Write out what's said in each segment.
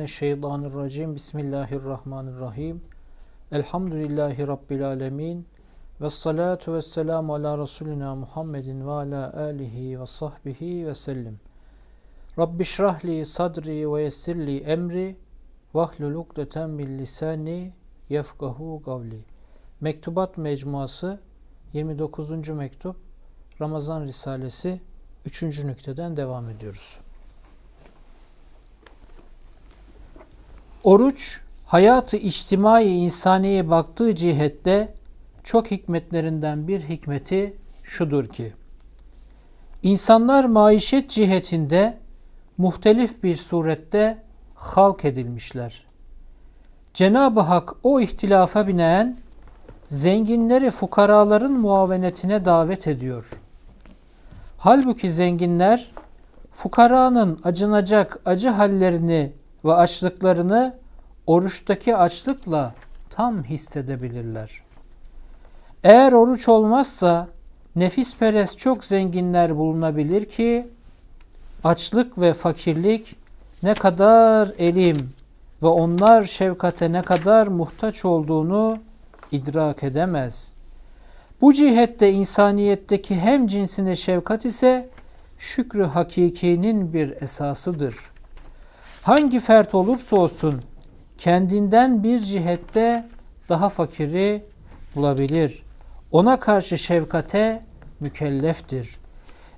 mineşşeytanirracim. Bismillahirrahmanirrahim. Elhamdülillahi Rabbil alemin. Ve salatu ve selamu ala Resulina Muhammedin ve ala alihi ve sahbihi ve sellim. Rabbi şrahli sadri ve yessirli emri vahlul ukdeten min lisani yefkahu gavli. Mektubat Mecmuası 29. mektup Ramazan Risalesi 3. nükteden devam ediyoruz. Oruç, hayatı içtimai insaniye baktığı cihette çok hikmetlerinden bir hikmeti şudur ki, insanlar maişet cihetinde muhtelif bir surette halk edilmişler. Cenab-ı Hak o ihtilafa binaen zenginleri fukaraların muavenetine davet ediyor. Halbuki zenginler fukaranın acınacak acı hallerini ve açlıklarını oruçtaki açlıkla tam hissedebilirler. Eğer oruç olmazsa nefis perest çok zenginler bulunabilir ki açlık ve fakirlik ne kadar elim ve onlar şefkate ne kadar muhtaç olduğunu idrak edemez. Bu cihette insaniyetteki hem cinsine şefkat ise şükrü hakikinin bir esasıdır. Hangi fert olursa olsun kendinden bir cihette daha fakiri bulabilir. Ona karşı şefkate mükelleftir.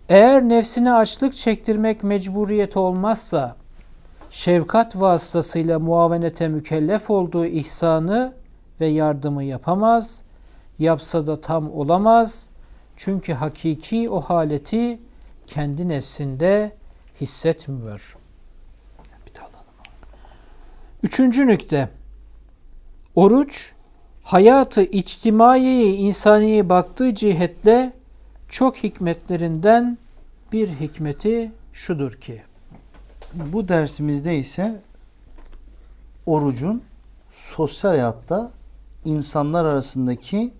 Eğer nefsine açlık çektirmek mecburiyeti olmazsa, şefkat vasıtasıyla muavenete mükellef olduğu ihsanı ve yardımı yapamaz, yapsa da tam olamaz. Çünkü hakiki o haleti kendi nefsinde hissetmiyor. Üçüncü nükte. Oruç, hayatı içtimai insaniye baktığı cihetle çok hikmetlerinden bir hikmeti şudur ki. Bu dersimizde ise orucun sosyal hayatta insanlar arasındaki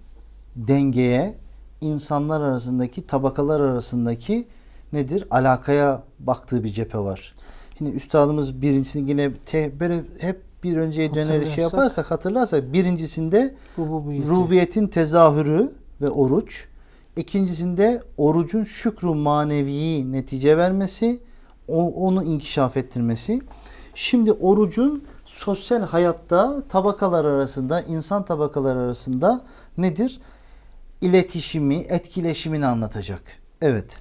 dengeye, insanlar arasındaki tabakalar arasındaki nedir? Alakaya baktığı bir cephe var. Şimdi üstadımız birincisini yine te, böyle hep bir önceye dönerek şey yaparsak hatırlarsak birincisinde Rububiyeti. rubiyetin tezahürü ve oruç. İkincisinde orucun şükrü manevi netice vermesi, onu inkişaf ettirmesi. Şimdi orucun sosyal hayatta tabakalar arasında, insan tabakalar arasında nedir? İletişimi, etkileşimini anlatacak. Evet.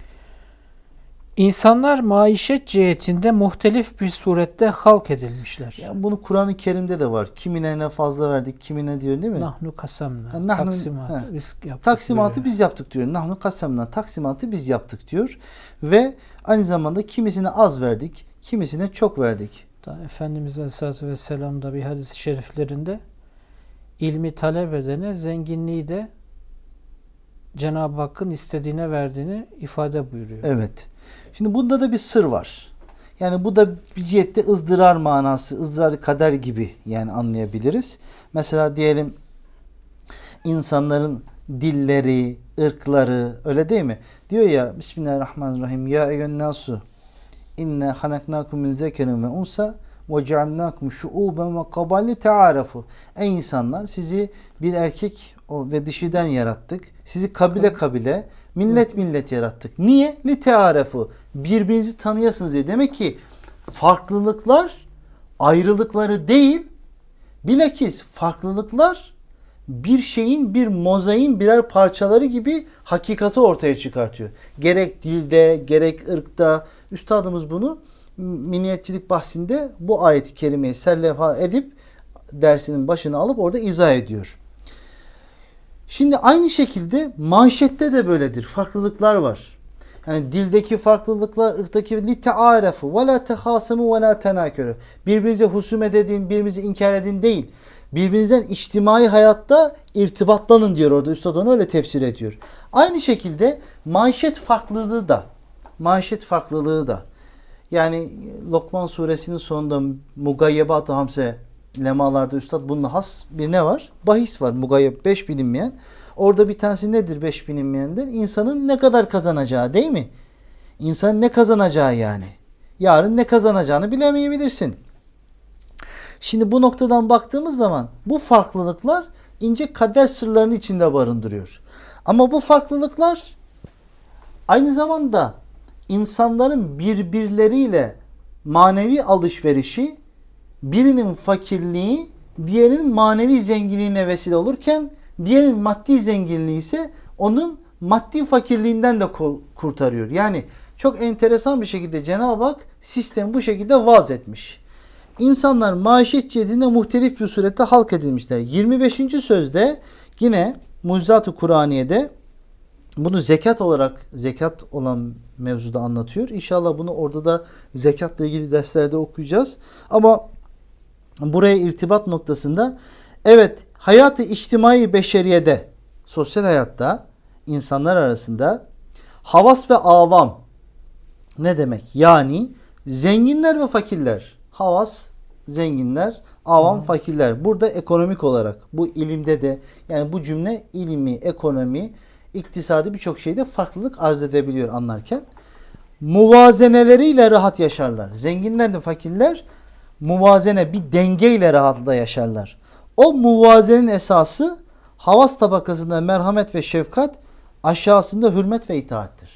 İnsanlar maişet cihetinde muhtelif bir surette halk edilmişler. Yani bunu Kur'an-ı Kerim'de de var. Kimilerine fazla verdik, kimine diyor değil mi? Nahnu kasamna. Ha, nahnu- Taksimatı ha. biz yaptık. Taksimatı diyor. biz yaptık diyor. Nahnu kasemna taksimatı biz yaptık diyor. Ve aynı zamanda kimisine az verdik, kimisine çok verdik. Da Efendimiz Aleyhisselatü Vesselam da bir hadis-i şeriflerinde ilmi talep edene zenginliği de Cenab-ı Hakk'ın istediğine verdiğini ifade buyuruyor. Evet. Şimdi bunda da bir sır var. Yani bu da bir cihette ızdırar manası, ızdırar kader gibi yani anlayabiliriz. Mesela diyelim insanların dilleri, ırkları öyle değil mi? Diyor ya Bismillahirrahmanirrahim ya eyyühen nasu inna halaknakum min zekerin ve unsa ve cealnakum şuuben ve kabali tearefu. Ey insanlar sizi bir erkek ve dişiden yarattık. Sizi kabile kabile, millet millet yarattık. Niye? Li tearefu. Birbirinizi tanıyasınız diye. Demek ki farklılıklar ayrılıkları değil, bilakis farklılıklar bir şeyin bir mozaiğin birer parçaları gibi hakikati ortaya çıkartıyor. Gerek dilde, gerek ırkta. Üstadımız bunu miniyetçilik bahsinde bu ayeti kerimeyi serlefa edip dersinin başına alıp orada izah ediyor. Şimdi aynı şekilde manşette de böyledir. Farklılıklar var. Yani dildeki farklılıklar, ırktaki li tearefu ve la tehasemu ve la tenakörü. Birbirinize husumet edin, birbirinizi inkar edin değil. Birbirinizden içtimai hayatta irtibatlanın diyor orada. Üstad onu öyle tefsir ediyor. Aynı şekilde manşet farklılığı da manşet farklılığı da yani Lokman suresinin sonunda mugayyebat-ı hamse lemalarda üstad bunun has bir ne var? Bahis var. Mugayyeb beş bilinmeyen. Orada bir tanesi nedir beş bilinmeyenden? İnsanın ne kadar kazanacağı değil mi? İnsanın ne kazanacağı yani. Yarın ne kazanacağını bilemeyebilirsin. Şimdi bu noktadan baktığımız zaman bu farklılıklar ince kader sırlarını içinde barındırıyor. Ama bu farklılıklar aynı zamanda insanların birbirleriyle manevi alışverişi birinin fakirliği diğerinin manevi zenginliğine vesile olurken diğerinin maddi zenginliği ise onun maddi fakirliğinden de kurtarıyor. Yani çok enteresan bir şekilde Cenab-ı Hak sistem bu şekilde vaz etmiş. İnsanlar maişet cihetinde muhtelif bir surette halk edilmişler. 25. sözde yine Mucizat-ı Kur'aniye'de bunu zekat olarak zekat olan mevzuda anlatıyor. İnşallah bunu orada da zekatla ilgili derslerde okuyacağız. Ama buraya irtibat noktasında evet hayatı içtimai beşeriyede sosyal hayatta insanlar arasında havas ve avam ne demek? Yani zenginler ve fakirler. Havas zenginler, avam fakirler. Burada ekonomik olarak bu ilimde de yani bu cümle ilmi, ekonomi, iktisadi birçok şeyde farklılık arz edebiliyor anlarken. Muvazeneleriyle rahat yaşarlar. Zenginler de fakirler muvazene bir dengeyle rahatla yaşarlar. O muvazenin esası havas tabakasında merhamet ve şefkat, aşağısında hürmet ve itaattir.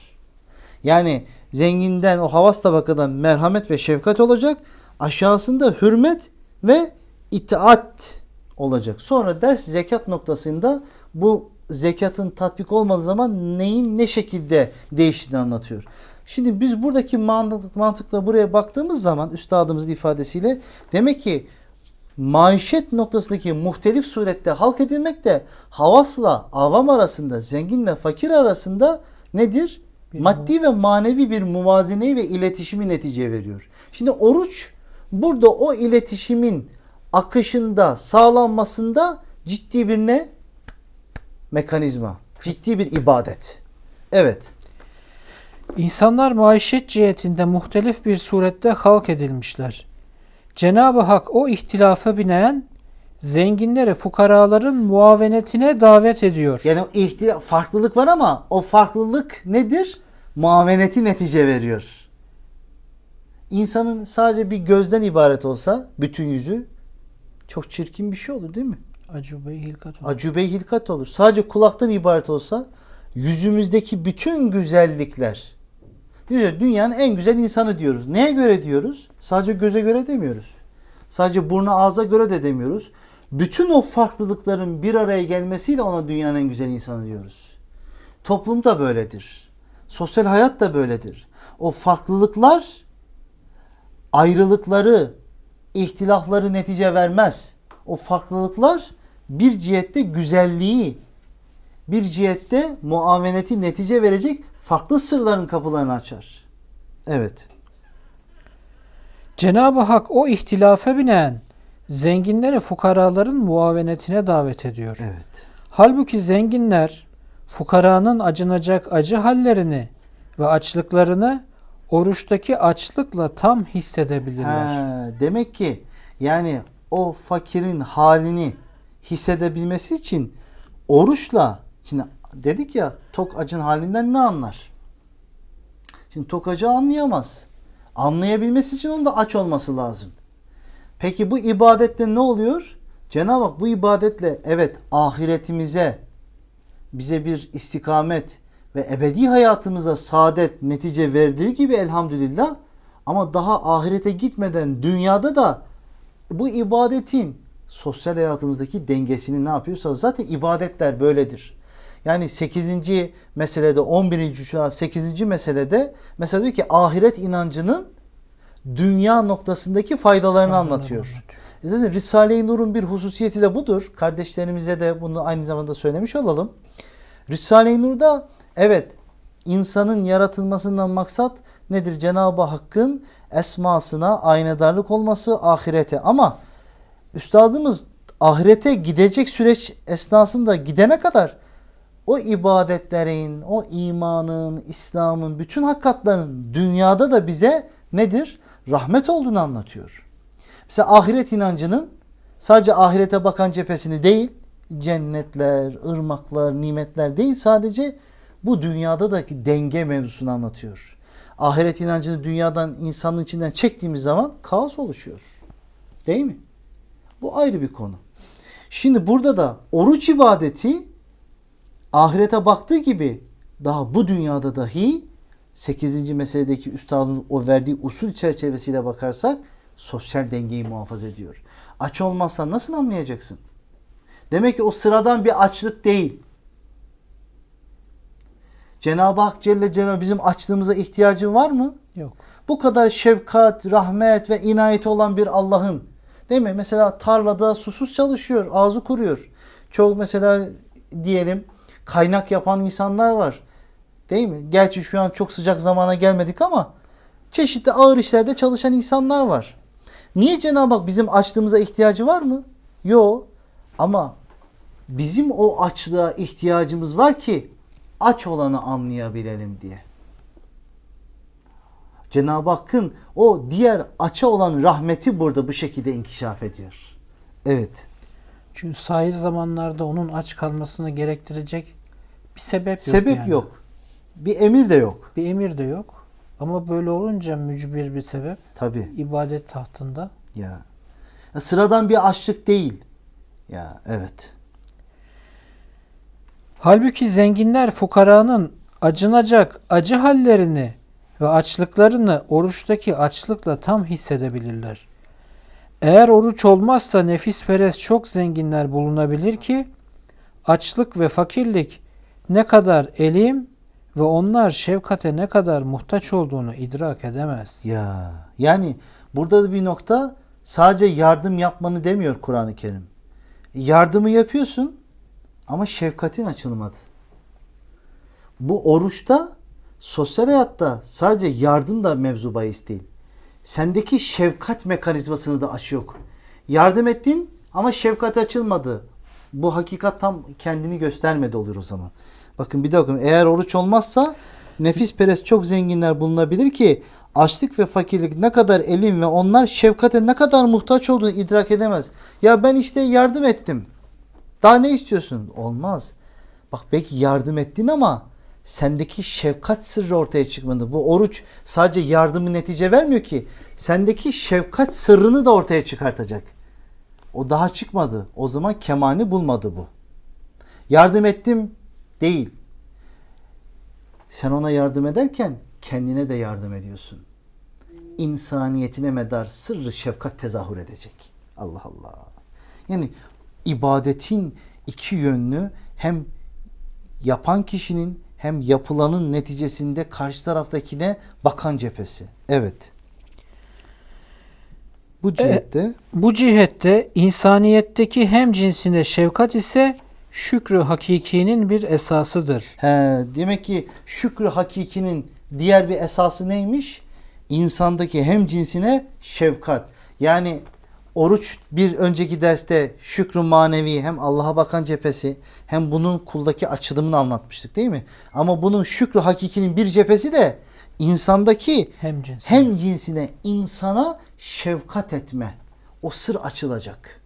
Yani zenginden o havas tabakadan merhamet ve şefkat olacak. Aşağısında hürmet ve itaat olacak. Sonra ders zekat noktasında bu zekatın tatbik olmadığı zaman neyin ne şekilde değiştiğini anlatıyor. Şimdi biz buradaki mantık, mantıkla buraya baktığımız zaman üstadımızın ifadesiyle demek ki maişet noktasındaki muhtelif surette halk edilmek de havasla avam arasında, zenginle fakir arasında nedir? Bir Maddi ve manevi bir muvazeneyi ve iletişimi netice veriyor. Şimdi oruç burada o iletişimin akışında, sağlanmasında ciddi bir ne? Mekanizma. Ciddi bir ibadet. Evet. İnsanlar maişet cihetinde muhtelif bir surette halk edilmişler. Cenab-ı Hak o ihtilafa binaen zenginleri fukaraların muavenetine davet ediyor. Yani o ihtilaf, farklılık var ama o farklılık nedir? Muaveneti netice veriyor. İnsanın sadece bir gözden ibaret olsa bütün yüzü çok çirkin bir şey olur değil mi? Acube hilkat olur. Acube hilkat olur. Sadece kulaktan ibaret olsa yüzümüzdeki bütün güzellikler dünyanın en güzel insanı diyoruz. Neye göre diyoruz? Sadece göze göre demiyoruz. Sadece burnu ağza göre de demiyoruz. Bütün o farklılıkların bir araya gelmesiyle ona dünyanın en güzel insanı diyoruz. Toplum da böyledir. Sosyal hayat da böyledir. O farklılıklar ayrılıkları, ihtilafları netice vermez. O farklılıklar bir cihette güzelliği, bir cihette muaveneti netice verecek farklı sırların kapılarını açar. Evet. Cenab-ı Hak o ihtilafa binaen zenginleri fukaraların muavenetine davet ediyor. Evet. Halbuki zenginler fukaranın acınacak acı hallerini ve açlıklarını oruçtaki açlıkla tam hissedebilirler. Ha, demek ki yani o fakirin halini hissedebilmesi için oruçla şimdi dedik ya tok acın halinden ne anlar? Şimdi tok acı anlayamaz. Anlayabilmesi için onun da aç olması lazım. Peki bu ibadette ne oluyor? Cenab-ı Hak bu ibadetle evet ahiretimize bize bir istikamet ve ebedi hayatımıza saadet netice verdiği gibi elhamdülillah ama daha ahirete gitmeden dünyada da bu ibadetin sosyal hayatımızdaki dengesini ne yapıyorsa zaten ibadetler böyledir. Yani 8. meselede 11. şu an 8. meselede mesela diyor ki ahiret inancının dünya noktasındaki faydalarını anlatıyor. E Zaten Risale-i Nur'un bir hususiyeti de budur. Kardeşlerimize de bunu aynı zamanda söylemiş olalım. Risale-i Nur'da evet insanın yaratılmasından maksat nedir? Cenab-ı Hakk'ın esmasına aynadarlık olması ahirete. Ama üstadımız ahirete gidecek süreç esnasında gidene kadar o ibadetlerin, o imanın, İslam'ın, bütün hakikatların dünyada da bize nedir? Rahmet olduğunu anlatıyor. Mesela ahiret inancının sadece ahirete bakan cephesini değil, cennetler, ırmaklar, nimetler değil sadece bu dünyadaki denge mevzusunu anlatıyor. Ahiret inancını dünyadan, insanın içinden çektiğimiz zaman kaos oluşuyor. Değil mi? Bu ayrı bir konu. Şimdi burada da oruç ibadeti ahirete baktığı gibi daha bu dünyada dahi 8. meseledeki üstadın o verdiği usul çerçevesiyle bakarsak sosyal dengeyi muhafaza ediyor. Aç olmazsan nasıl anlayacaksın? Demek ki o sıradan bir açlık değil. Cenab-ı Hak Celle Celaluhu bizim açlığımıza ihtiyacı var mı? Yok. Bu kadar şefkat, rahmet ve inayeti olan bir Allah'ın değil mi? Mesela tarlada susuz çalışıyor, ağzı kuruyor. Çok mesela diyelim kaynak yapan insanlar var. Değil mi? Gerçi şu an çok sıcak zamana gelmedik ama çeşitli ağır işlerde çalışan insanlar var. Niye Cenab-ı Hak bizim açlığımıza ihtiyacı var mı? Yok. Ama bizim o açlığa ihtiyacımız var ki aç olanı anlayabilelim diye. Cenab-ı Hakk'ın o diğer açı olan rahmeti burada bu şekilde inkişaf ediyor. Evet. Çünkü sahil zamanlarda onun aç kalmasını gerektirecek bir sebep yok. Sebep yani. yok. Bir emir de yok. Bir emir de yok. Ama böyle olunca mücbir bir sebep Tabi. ibadet tahtında. Ya. ya. Sıradan bir açlık değil. Ya evet. Halbuki zenginler fukaranın acınacak acı hallerini ve açlıklarını oruçtaki açlıkla tam hissedebilirler. Eğer oruç olmazsa nefisperest çok zenginler bulunabilir ki açlık ve fakirlik ne kadar elim ve onlar şefkate ne kadar muhtaç olduğunu idrak edemez. Ya. Yani burada da bir nokta sadece yardım yapmanı demiyor Kur'an-ı Kerim. Yardımı yapıyorsun ama şefkatin açılmadı. Bu oruçta sosyal hayatta sadece yardım da mevzu bahis değil. Sendeki şefkat mekanizmasını da aç yok. Yardım ettin ama şefkat açılmadı. Bu hakikat tam kendini göstermedi olur o zaman. Bakın bir dakika eğer oruç olmazsa nefis perest çok zenginler bulunabilir ki açlık ve fakirlik ne kadar elim ve onlar şefkate ne kadar muhtaç olduğunu idrak edemez. Ya ben işte yardım ettim. Daha ne istiyorsun? Olmaz. Bak belki yardım ettin ama sendeki şefkat sırrı ortaya çıkmadı. Bu oruç sadece yardımı netice vermiyor ki. Sendeki şefkat sırrını da ortaya çıkartacak. O daha çıkmadı. O zaman kemalini bulmadı bu. Yardım ettim değil. Sen ona yardım ederken kendine de yardım ediyorsun. İnsaniyetine medar sırrı şefkat tezahür edecek. Allah Allah. Yani ibadetin iki yönlü hem yapan kişinin hem yapılanın neticesinde karşı taraftakine bakan cephesi. Evet. Bu cihette Bu cihette insaniyetteki hem cinsine şefkat ise şükrü hakikinin bir esasıdır. he, demek ki şükrü hakikinin diğer bir esası neymiş? İnsandaki hem cinsine şefkat. Yani oruç bir önceki derste şükrü manevi hem Allah'a bakan cephesi hem bunun kuldaki açılımını anlatmıştık değil mi? Ama bunun şükrü hakikinin bir cephesi de insandaki Hem cinsine. hem cinsine insana şefkat etme. O sır açılacak.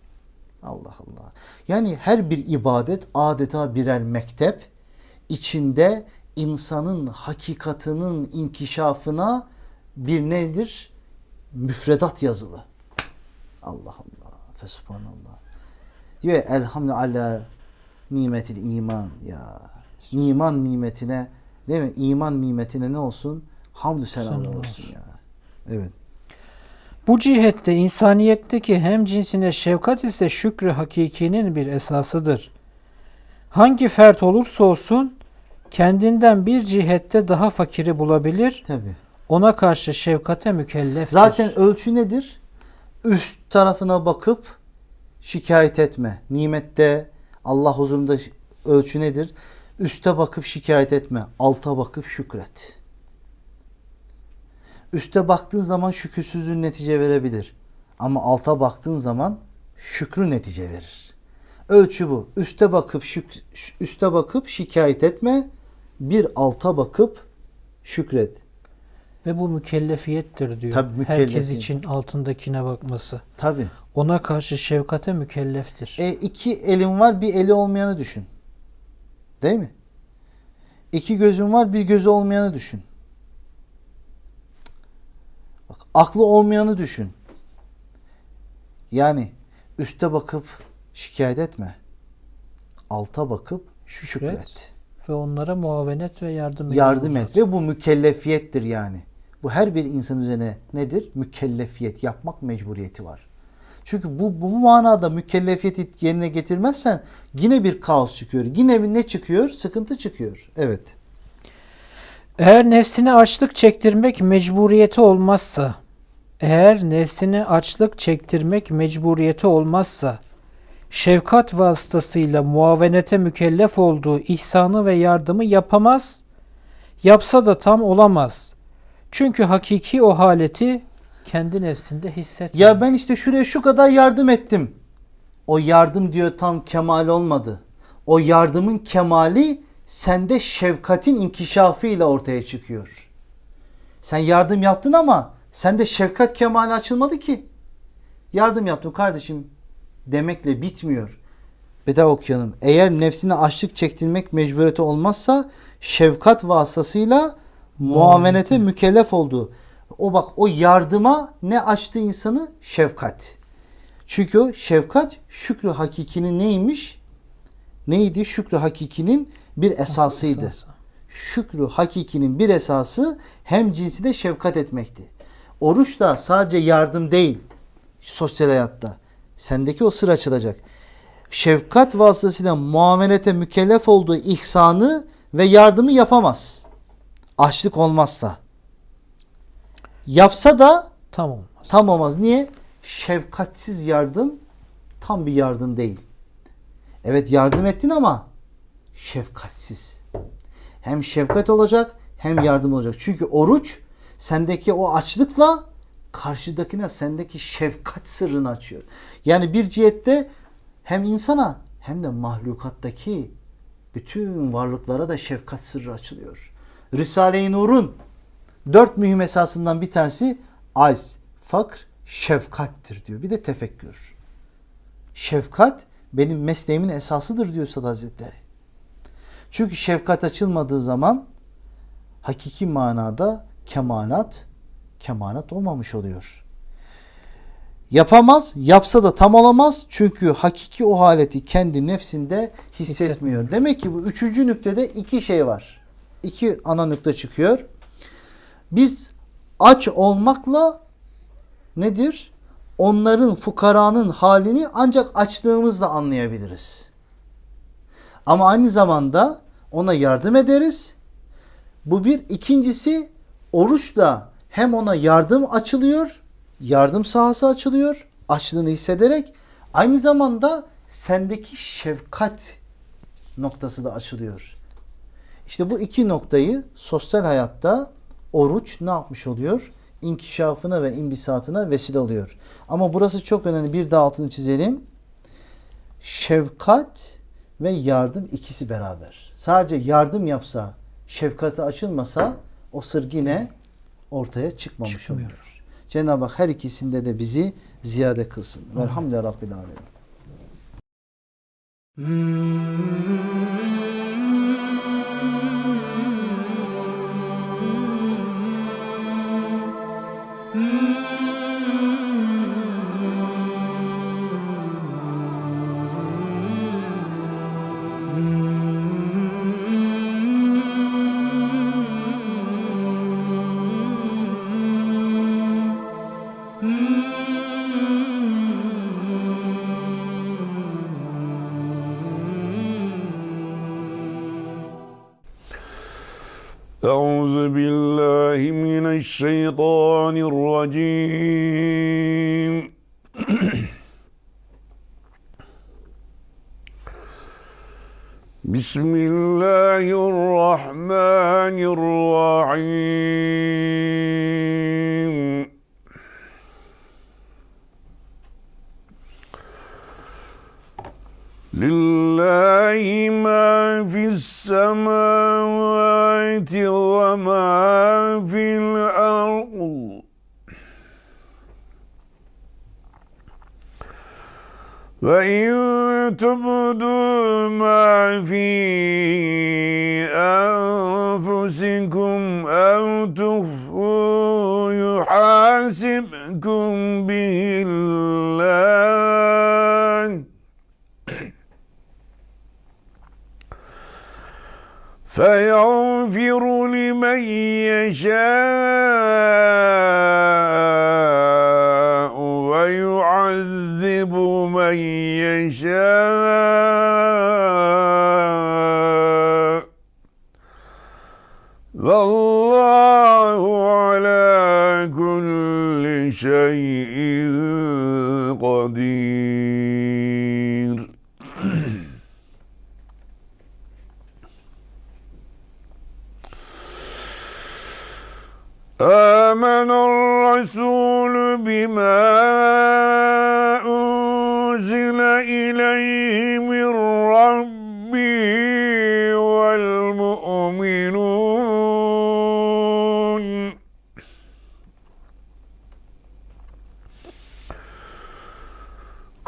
Allah Allah. Yani her bir ibadet adeta birer mektep. içinde insanın hakikatının inkişafına bir nedir? Müfredat yazılı. Allah Allah. Fesubhanallah. Diyor ya, elhamdülillah nimetil iman ya. İman nimetine değil mi? İman nimetine ne olsun? Hamdü olsun olsun. ya. Evet. Bu cihette insaniyetteki hem cinsine şefkat ise şükrü hakikinin bir esasıdır. Hangi fert olursa olsun kendinden bir cihette daha fakiri bulabilir, Tabii. ona karşı şefkate mükelleftir. Zaten ölçü nedir? Üst tarafına bakıp şikayet etme. Nimette Allah huzurunda ölçü nedir? Üste bakıp şikayet etme. Alta bakıp şükret. Üste baktığın zaman şükürsüzlüğün netice verebilir. Ama alta baktığın zaman şükrü netice verir. Ölçü bu. Üste bakıp şük, üste bakıp şikayet etme. Bir alta bakıp şükret. Ve bu mükellefiyettir diyor. Tabii Herkes mükellefiyet. için altındakine bakması. Tabii. Ona karşı şefkate mükelleftir. E, iki elin var bir eli olmayanı düşün. Değil mi? İki gözün var bir gözü olmayanı düşün. Bak, aklı olmayanı düşün. Yani Üste bakıp şikayet etme. Alta bakıp şükret. Şükret. Ve onlara muavenet ve yardım Yardım elini et ve bu mükellefiyettir yani. Bu her bir insan üzerine nedir? Mükellefiyet yapmak mecburiyeti var. Çünkü bu bu manada mükellefiyeti yerine getirmezsen yine bir kaos çıkıyor. Yine bir ne çıkıyor? Sıkıntı çıkıyor. Evet. Eğer nefsine açlık çektirmek mecburiyeti olmazsa, eğer nefsine açlık çektirmek mecburiyeti olmazsa, şefkat vasıtasıyla muavenete mükellef olduğu ihsanı ve yardımı yapamaz, yapsa da tam olamaz. Çünkü hakiki o haleti kendi nefsinde hissetmiyor. Ya ben işte şuraya şu kadar yardım ettim. O yardım diyor tam kemal olmadı. O yardımın kemali sende şefkatin inkişafıyla ortaya çıkıyor. Sen yardım yaptın ama sende şefkat kemali açılmadı ki. Yardım yaptım kardeşim demekle bitmiyor. Bedava okuyalım. Eğer nefsine açlık çektirmek mecburiyeti olmazsa şefkat vasıtasıyla muavenete mükellef oldu. O bak o yardıma ne açtı insanı? Şefkat. Çünkü o şefkat şükrü hakikinin neymiş? Neydi? Şükrü hakikinin bir esasıydı. Esası. Şükrü hakikinin bir esası hem cinsi de şefkat etmekti. Oruç da sadece yardım değil sosyal hayatta. Sendeki o sır açılacak. Şefkat vasıtasıyla muamelete mükellef olduğu ihsanı ve yardımı yapamaz. Açlık olmazsa. Yapsa da Tam olmaz. tam olmaz. Niye? Şefkatsiz yardım tam bir yardım değil. Evet yardım ettin ama şefkatsiz. Hem şefkat olacak hem yardım olacak. Çünkü oruç sendeki o açlıkla karşıdakine sendeki şefkat sırrını açıyor. Yani bir cihette hem insana hem de mahlukattaki bütün varlıklara da şefkat sırrı açılıyor. Risale-i Nur'un dört mühim esasından bir tanesi aciz, fakr, şefkattir diyor. Bir de tefekkür. Şefkat benim mesleğimin esasıdır diyor Üstad Hazretleri. Çünkü şefkat açılmadığı zaman hakiki manada kemalat, kemalat olmamış oluyor. Yapamaz, yapsa da tam olamaz. Çünkü hakiki o haleti kendi nefsinde hissetmiyor. Hissetmiyor. Demek ki bu üçüncü nüktede iki şey var. İki ana nokta çıkıyor. Biz aç olmakla nedir? Onların fukaranın halini ancak açtığımızda anlayabiliriz. Ama aynı zamanda ona yardım ederiz. Bu bir. ikincisi oruçla hem ona yardım açılıyor, yardım sahası açılıyor, açlığını hissederek aynı zamanda sendeki şefkat noktası da açılıyor. İşte bu iki noktayı sosyal hayatta oruç ne yapmış oluyor? İnkişafına ve imbisatına vesile oluyor. Ama burası çok önemli. Bir de altını çizelim. Şefkat ve yardım ikisi beraber. Sadece yardım yapsa, şefkate açılmasa o sır yine ortaya çıkmamış Çıkmıyor. olur. Cenab-ı Hak her ikisinde de bizi ziyade kılsın. Velhamdülillahi Rabbil Alemin. Hmm. بسم الله الرحمن الرحيم. لله ما في السماوات وما في الأرض. وإن تبدوا ما في أنفسكم أو تخفوا يحاسبكم به الله فيغفر لمن يشاء. يشاء والله على كل شيء قدير آمن الرسول بما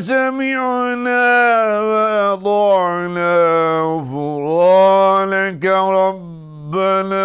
سمعنا وأضعنا فرانك ربنا.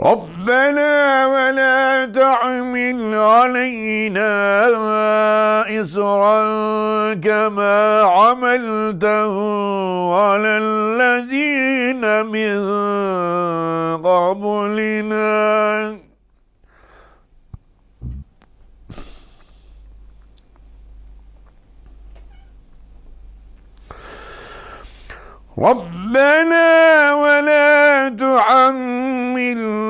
ربنا ولا تحمل علينا إصرا كما عملته على الذين من قبلنا. ربنا ولا تحملنا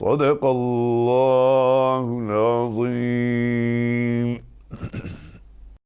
صدق الله العظيم.